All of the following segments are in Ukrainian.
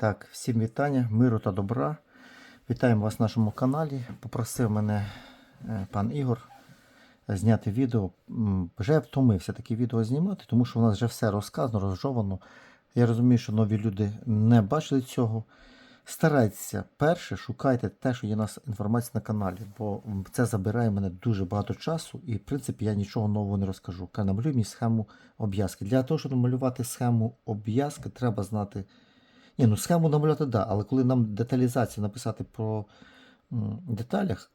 Так, всім вітання, миру та добра. Вітаємо вас на нашому каналі. Попросив мене е, пан Ігор зняти відео. Вже втомився такі відео знімати, тому що у нас вже все розказано, розжовано. Я розумію, що нові люди не бачили цього. Старайтеся перше, шукайте те, що є у нас інформація на каналі, бо це забирає мене дуже багато часу, і в принципі я нічого нового не розкажу. Ка- Намалюй мені схему обв'язки. Для того, щоб намалювати схему обв'язки, треба знати. Ні, ну схему намалювати, так, да, але коли нам деталізацію написати м, деталях,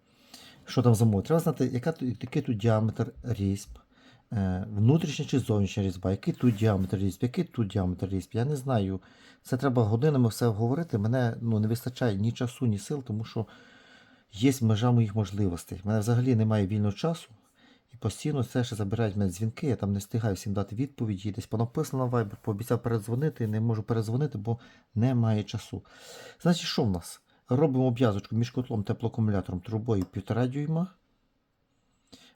що там замовити, треба знати, яка, який тут діаметр різьб, е, внутрішня чи зовнішня різьба, який тут діаметр різьб, який тут діаметр різьб. Я не знаю. Це треба годинами все говорити. Мене ну, не вистачає ні часу, ні сил, тому що є межа моїх можливостей. У мене взагалі немає вільного часу. І постійно це ще забирають мене дзвінки, я там не встигаю всім дати відповіді, десь понаписано на Viber, пообіцяв передзвонити, не можу передзвонити, бо немає часу. Значить, що в нас? Робимо обв'язочку між котлом теплоакумулятором трубою 1,5 дюйма.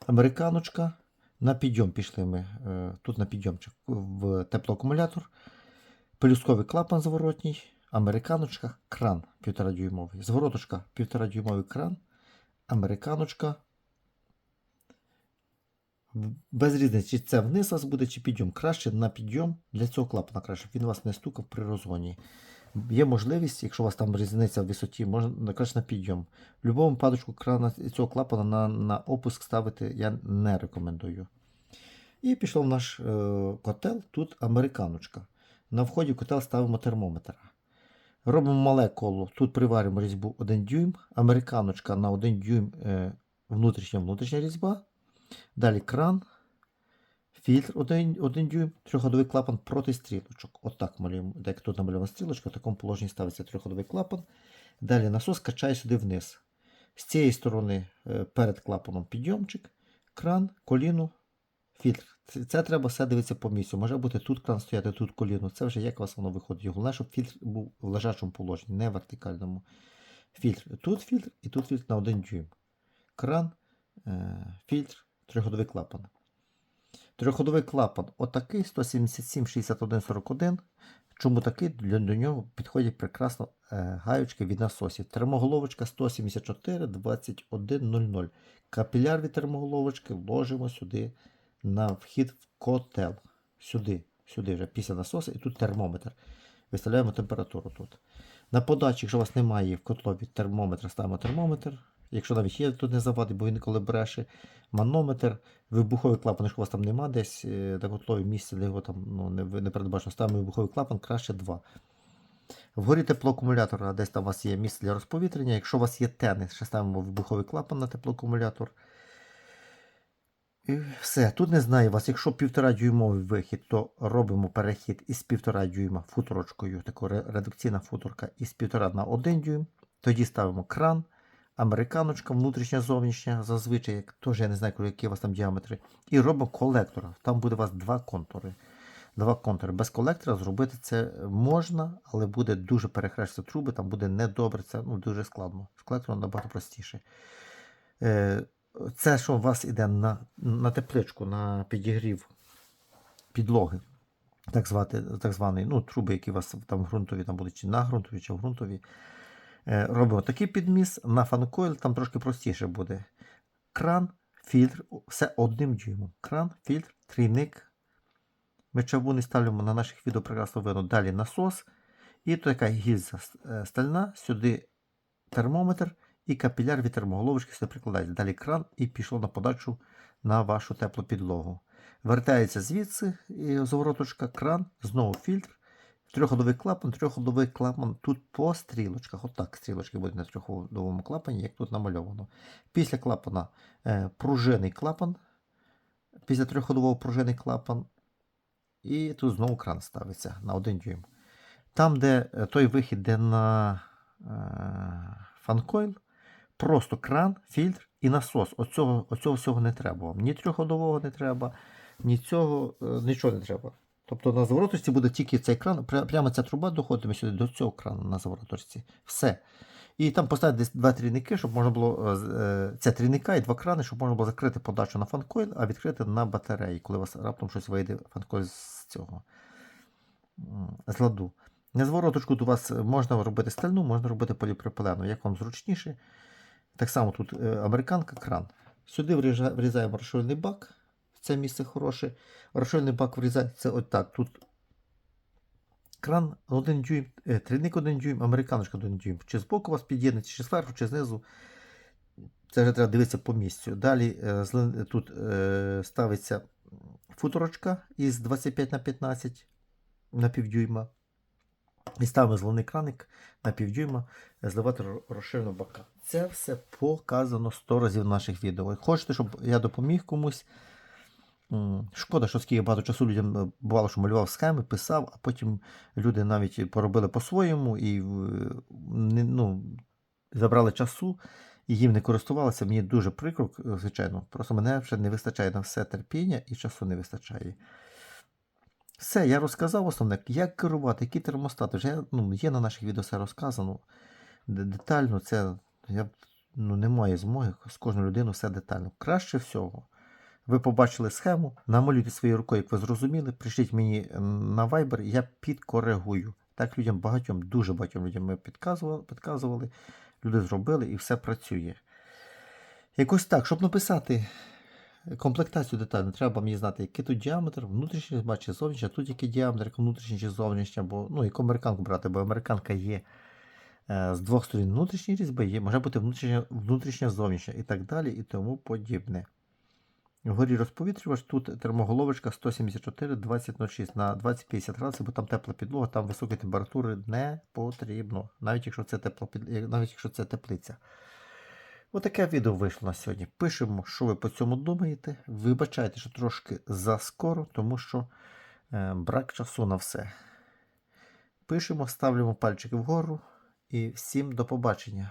Американочка. На підйом пішли ми. е, Тут на підйомчик в теплоакумулятор. Пелюстковий клапан зворотній. Американочка, кран 1,5 дюймовий. Звороточка 1,5 дюймовий кран. Американочка. В- Без різниці, чи це вниз вас буде, чи підйом. Краще на підйом для цього клапана краще, щоб він вас не стукав при розгоні. Є можливість, якщо у вас там різниця в висоті, можна краще на підйом. В будь-якому випадку крана цього клапана на, на опуск ставити я не рекомендую. І пішов наш е, котел, тут американочка. На вході в котел ставимо термометр. Робимо мале коло. Тут приваримо різьбу 1 дюйм, американочка на 1 дюйм е, внутрішня внутрішня різьба. Далі кран, фільтр 1, 1 дюйм, трьохходовий клапан проти стрілочок. Отак малюємо. Як тут намальована стрілочка, в такому положенні ставиться трьохходовий клапан. Далі насос качає сюди вниз. З цієї сторони е, перед клапаном підйомчик, кран, коліно, фільтр. Це, треба все дивитися по місцю. Може бути тут кран стояти, тут коліно. Це вже як у вас воно виходить. Головне, щоб фільтр був в лежачому положенні, не вертикальному. Фільтр. Тут фільтр і тут фільтр на 1 дюйм. Кран, е, фільтр, трьохходовий клапан. Трьохходовий клапан отакий 177 61 41. Чому такий? Для, до нього підходять прекрасно е, гаючки від насосів. Термоголовочка 174 21 00. Капіляр від термоголовочки ложимо сюди на вхід в котел. Сюди, сюди вже після насоса, і тут термометр. Виставляємо температуру тут. На подачі, якщо у вас немає в котлові термометра, ставимо термометр. Якщо навіть є, то не завадить, бо він коли бреше. Манометр, вибуховий клапан, якщо у вас там нема десь е, на котлові місце, де його там ну, не, не передбачено, ставимо вибуховий клапан, краще 2. Вгорі теплоакумулятора, десь там у вас є місце для розповітрення. Якщо у вас є тени, ще ставимо вибуховий клапан на теплоакумулятор. І все. Тут не знаю вас. Якщо півтора дюймовий вихід, то робимо перехід із півтора дюйма футорочкою, така ре- редукційна футорка із півтора на 1 дюйм. Тоді ставимо кран, американочка, внутрішня, зовнішня, зазвичай, як теж я не знаю, які у вас там діаметри. І робимо колектор. Там буде у вас два контури. Два контури. Без колектора зробити це можна, але буде дуже перехрестити труби, там буде недобре, це ну, дуже складно. З колектором набагато простіше. Е, це, що у вас іде на, на тепличку, на підігрів підлоги, так, звати, так званий, ну, труби, які у вас там ґрунтові, там будуть чи на ґрунтові, чи в ґрунтові. Е, робимо такий підміс, на фанкойл там трошки простіше буде. Кран, фільтр, все одним дюймом. Кран, фільтр, трійник. Ми чавуни ставимо на наших відео прекрасно видно. Далі насос. І то така гільза е, стальна, сюди термометр і капіляр від термоголовочки сюди прикладається. Далі кран і пішло на подачу на вашу теплу підлогу. Вертається звідси звороточка, кран, знову фільтр, трьохходовий клапан, трьохходовий клапан тут по стрілочках. Отак стрілочки будуть на трьохходовому клапані, як тут намальовано. Після клапана е, пружинний клапан. Після трьохходового пружинний клапан. І тут знову кран ставиться на 1 дюйм. Там, де е, той вихід, де на е, фанкойл, просто кран, фільтр і насос. Оцього, оцього всього не треба. Ні трьохходового не треба, ні цього, е, нічого не треба. Тобто на завороточці буде тільки цей кран, прямо ця труба доходитиме сюди до цього крану на завороточці. Все. І там поставити десь два трійники, щоб можна було. е, е, Це трійника і два крани, щоб можна було закрити подачу на фанкойл, а відкрити на батареї, коли у вас раптом щось вийде фанкойл з цього з ладу. На звороточку у вас можна робити стальну, можна робити поліпропилену, як вам зручніше. Так само тут е, американка, кран. Сюди врізаємо розширений бак. Це місце хороше. Розширений бак врізається отак. Тут кран 1 дюйм, е, трійник 1 дюйм, американочка 1 дюйм. Чи збоку у вас під'єднується, чи зверху, чи знизу. Це вже треба дивитися по місцю. Далі е, тут е, ставиться футорочка із 25 на 15 на півдюйма. І ставимо зелений краник на півдюйма, зливати ро- розширену бока. Це все показано 100 разів в наших відео. Хочете, щоб я допоміг комусь. Шкода, що скільки багато часу людям е, бувало, що малював схеми, писав, а потім люди навіть поробили по-своєму і ну, забрали часу і їм не користувалися. Мені дуже прикро, звичайно. Просто мене вже не вистачає на все терпіння і часу не вистачає. Все, я розказав основне, як керувати, які термостати. Вже ну, є на наших відео все розказано. Детально це я, ну, немає змоги з кожною людиною все детально. Краще всього. Ви побачили схему, намалюйте своєю рукою, як ви зрозуміли, прийшліть мені на Viber, я підкоригую. Так людям багатьом, дуже багатьом людям ми підказували, підказували, люди зробили і все працює. Якось так, щоб написати комплектацію детально, треба мені знати, який тут діаметр, внутрішній, зовнішній, а тут який діаметр, як внутрішній чи зовнішній, бо ну, яку американку брати, бо американка є е, з двох сторін внутрішні різьби, є, може бути внутрішня, внутрішня зовнішня і так далі, і тому подібне. Вгорі розповітрювач, тут термоголовочка 174 2006 на 20-50 градусів, бо там тепла підлога, там високі температури не потрібно, навіть якщо це, тепло, навіть якщо це теплиця. Отаке відео вийшло на сьогодні. Пишемо, що ви по цьому думаєте. Вибачайте, що трошки заскоро, тому що е, брак часу на все. Пишемо, ставимо пальчики вгору і всім до побачення.